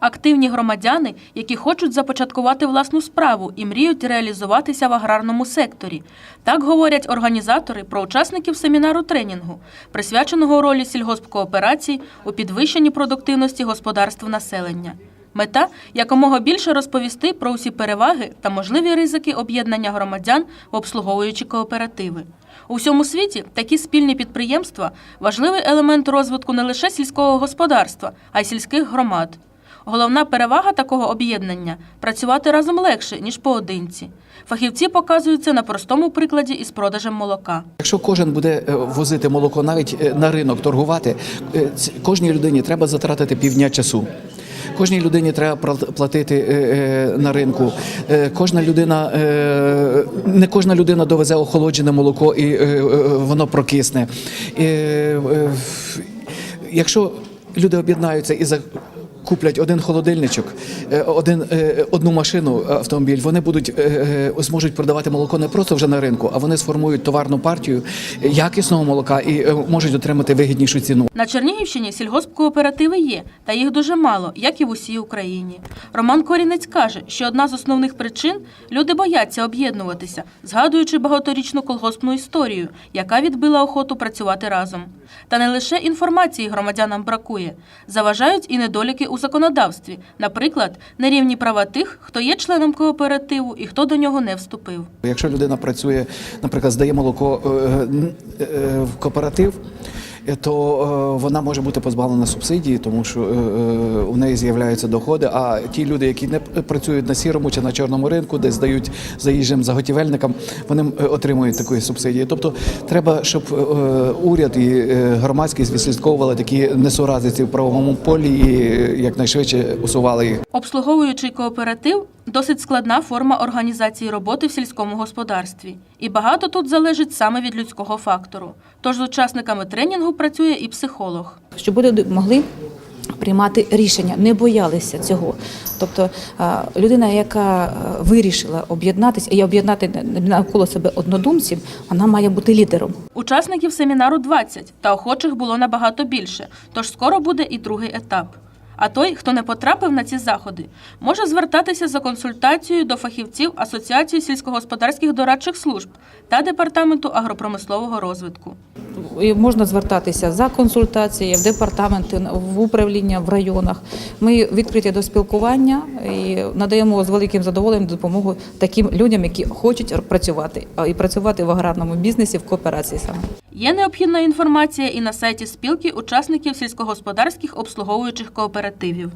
Активні громадяни, які хочуть започаткувати власну справу і мріють реалізуватися в аграрному секторі. Так говорять організатори про учасників семінару тренінгу, присвяченого ролі сільгоспкооперацій у підвищенні продуктивності господарств населення. Мета якомога більше розповісти про усі переваги та можливі ризики об'єднання громадян в обслуговуючі кооперативи. У всьому світі такі спільні підприємства важливий елемент розвитку не лише сільського господарства, а й сільських громад. Головна перевага такого об'єднання працювати разом легше, ніж поодинці. Фахівці показують це на простому прикладі із продажем молока. Якщо кожен буде е, возити молоко навіть е, на ринок торгувати, е, кожній людині треба затратити півдня часу. Кожній людині треба пла- платити на ринку. Кожна людина не кожна людина довезе охолоджене молоко і воно прокисне. Якщо люди об'єднаються і за куплять один холодильничок, е, один, е, одну машину автомобіль, вони будуть е, е, зможуть продавати молоко не просто вже на ринку, а вони сформують товарну партію якісного молока і е, можуть отримати вигіднішу ціну. На Чернігівщині сільгоспкооперативи є, та їх дуже мало, як і в усій Україні. Роман Корінець каже, що одна з основних причин люди бояться об'єднуватися, згадуючи багаторічну колгоспну історію, яка відбила охоту працювати разом. Та не лише інформації громадянам бракує, заважають і недоліки у законодавстві, наприклад, нерівні права тих, хто є членом кооперативу і хто до нього не вступив. Якщо людина працює, наприклад, здає молоко е, н- е, в кооператив. Е, То е, вона може бути позбавлена субсидії, тому що е, у неї з'являються доходи. А ті люди, які не працюють на сірому чи на чорному ринку, де здають заїжджим заготівельникам, вони отримують такої субсидії. Тобто, треба, щоб уряд і громадськість відслідковували такі несуразиці в правовому полі і якнайшвидше усували їх. Обслуговуючий кооператив досить складна форма організації роботи в сільському господарстві. І багато тут залежить саме від людського фактору. Тож з учасниками тренінгу працює і психолог. щоб люди могли приймати рішення, не боялися цього. Тобто людина, яка вирішила об'єднатися і об'єднати навколо себе однодумців, вона має бути лідером. Учасників семінару 20, та охочих було набагато більше, тож скоро буде і другий етап. А той, хто не потрапив на ці заходи, може звертатися за консультацією до фахівців Асоціації сільськогосподарських дорадчих служб та департаменту агропромислового розвитку. Можна звертатися за консультацією в департаменти, в управління, в районах. Ми відкриті до спілкування і надаємо з великим задоволенням допомогу таким людям, які хочуть працювати, і працювати в аграрному бізнесі в кооперації саме. Є необхідна інформація і на сайті спілки учасників сільськогосподарських обслуговуючих кооперативів.